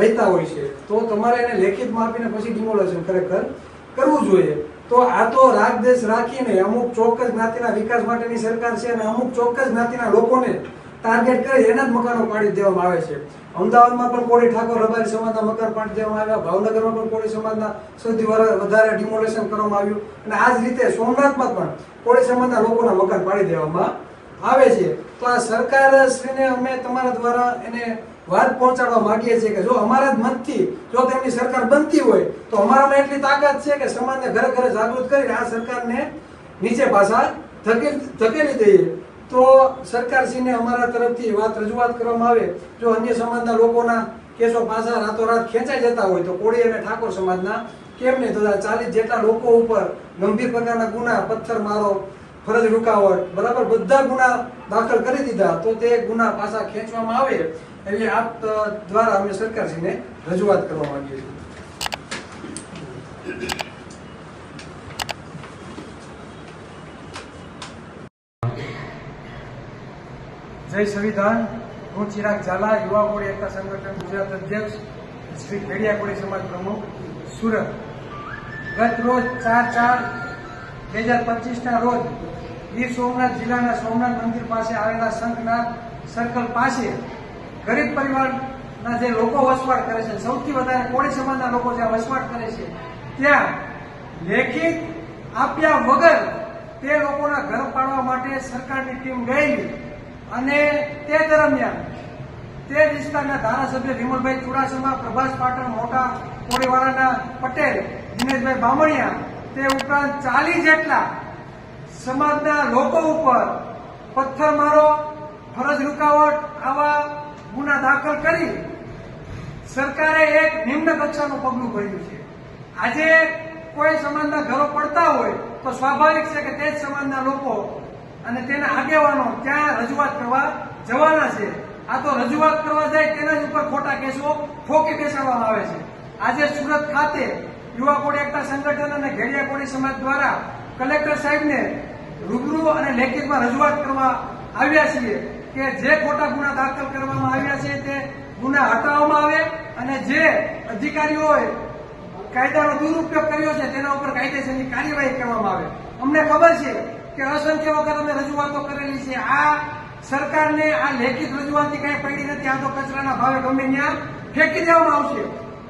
રહેતા હોય છે, તો તમારે એને લેખિતમાં આપીને પછી ડિમોલેશન ખરેખર કરવું જોઈએ. તો આ તો રાગદેશ રાખીને અમુક ચોક્કસ જ્ઞાતિના વિકાસ માટેની સરકાર છે અને અમુક ચોક્કસ જ્ઞાતિના લોકોને ટાર્ગેટ કરી એના જ મકાનો પાડી દેવામાં આવે છે. અમદાવાદમાં પણ કોળી ઠાકોર રબારી સમાજના મકાન પાડી દેવામાં આવ્યા, ભાવનગરમાં પણ કોળી સમાજના સૌથી વધારે ડિમોલેશન કરવામાં આવ્યું અને આ જ રીતે સોમનાથમાં પણ કોળી સમાજના લોકોના મકાન પાડી દેવામાં આવે છે. તો આ સરકાર શ્રીને અમે તમારા દ્વારા એને વાત પહોંચાડવા માંગીએ છીએ કે જો અમારા જ મતથી જો તેમની સરકાર બનતી હોય, તો અમારામાં એટલી તાકાત છે કે સમાજને ઘરે ઘરે જાગૃત કરીને આ સરકારને નીચે પાછા ધકેલી દઈએ. તો સરકારશ્રીને અમારા તરફથી વાત રજૂઆત કરવામાં આવે. જો અન્ય સમાજના લોકોના કેસો પાછા રાતોરાત ખેંચાઈ જતા હોય, તો કોળી અને ઠાકોર સમાજના કેમ નહીં થતા ચાલીસ જેટલા લોકો ઉપર ગંભીર પ્રકારના ગુના પથ્થર મારો ફરજ રૂકાવટ, બરાબર બધા ગુના દાખલ કરી દીધા, તો તે ગુના પાછા ખેંચવામાં આવે એટલે આપ દ્વારા અમે સરકારશ્રીને રજૂઆત કરવા માંગીએ છીએ. જય સંવિધાન, હું ચિરાગ ઝાલા, યુવા કોળી એકતા સંગઠન ગુજરાત અધ્યક્ષ, શ્રી ખેડિયા કોળી સમાજ પ્રમુખ, સુરત. ગત રોજ ચાર ચાર, બે હજાર પચીસના રોજ ગીર સોમનાથ જિલ્લાના સોમનાથ મંદિર પાસે આવેલા શંખનાથ સર્કલ પાસે ગરીબ પરિવારના જે લોકો વસવાટ કરે છે, સૌથી વધારે કોળી સમાજના લોકો જ્યાં વસવાટ કરે છે, ત્યાં લેખિત આપ્યા વગર તે લોકોના ઘર પાડવા માટે સરકારની ટીમ ગયેલી અને તે દરમિયાન તે વિસ્તારના ધારાસભ્ય વિમલભાઈ ચુડાસમા, પ્રભાસ પાટણ મોટા કોળીવાળાના પટેલ, દિનેશભાઈ બામણિયા તે ઉપરાંત ચાલીસ જેટલા સમાજના લોકો ઉપર પથ્થરમારો ફરજ રૂકાવટ આવા ગુના દાખલ કરી સરકારે એક નિમ્ન કક્ષાનું પગલું ભર્યું છે. આજે કોઈ સમાજના ઘરો પડતા હોય તો સ્વાભાવિક છે કે તે જ સમાજના લોકો અને તેના આગેવાનો ત્યાં રજૂઆત કરવા જવાના છે. આ તો રજૂઆત કરવા જાય તેના જ ઉપર ખોટા કેસો ઠોકી બેસાડવામાં આવે છે. આજે સુરત ખાતે યુવા કોળી એકતા સંગઠન અને ઘેડિયા કોળી સમાજ દ્વારા કલેક્ટર સાહેબને રૂબરૂ અને લેખિતમાં રજૂઆત કરવા આવ્યા છીએ કે જે ખોટા ગુના દાખલ કરવામાં આવ્યા છે તે ગુના હટાવવામાં આવે અને જે અધિકારીઓએ કાયદાનો દુરુપયોગ કર્યો છે તેના ઉપર કાયદેસરની કાર્યવાહી કરવામાં આવે. અમને ખબર છે કે અસંખ્ય વખત અમે રજૂઆતો કરેલી છે. આ સરકારને આ લેખિત રજૂઆતથી કઈ પડી નથી. આ તો કચરાના ભાવે ગમે ત્યાં ફેંકી દેવામાં આવશે.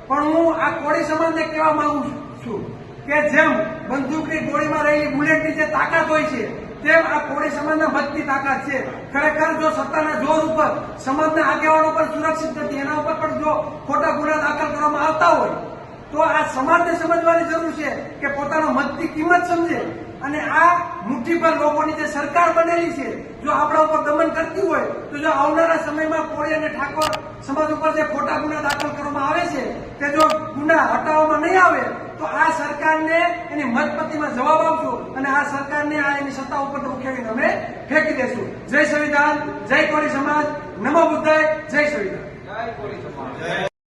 પણ હું આ કોળી સમાજને કહેવા માંગુ છું. કે જેમ બંદૂકની ગોળીમાં રહેલી બુલેટની જે તાકાત હોય છે, તેમ આ કોળી સમાજના મતની તાકાત છે. ખરેખર જો સત્તાના જોર ઉપર સમાજના આગેવાનો પર સુરક્ષિત નથી, એના ઉપર પણ જો ખોટા ગુના દાખલ કરવામાં આવતા હોય, તો આ સમાજને સમજવાની જરૂર છે કે પોતાના મતની કિંમત સમજે અને આ મુઠ્ઠી પર લોકોની જે સરકાર બનેલી છે, જો આપણા ઉપર દમન કરતી હોય, તો જો આવનારા સમયમાં કોળી અને ઠાકોર સમાજ ઉપર જે ખોટા ગુના દાખલ કરવામાં આવે છે તે જો ગુના હટાવવામાં નહીં આવે તો આ સરકારને એની મતપતિમાં જવાબ આપશું અને આ સરકારને આ એની સત્તા ઉપર ઉકેલીને અમે ફેંકી દેશું. જય સંવિધાન, જય કોળી સમાજ, નમો બુદ્ધાય, જય સંવિધાન.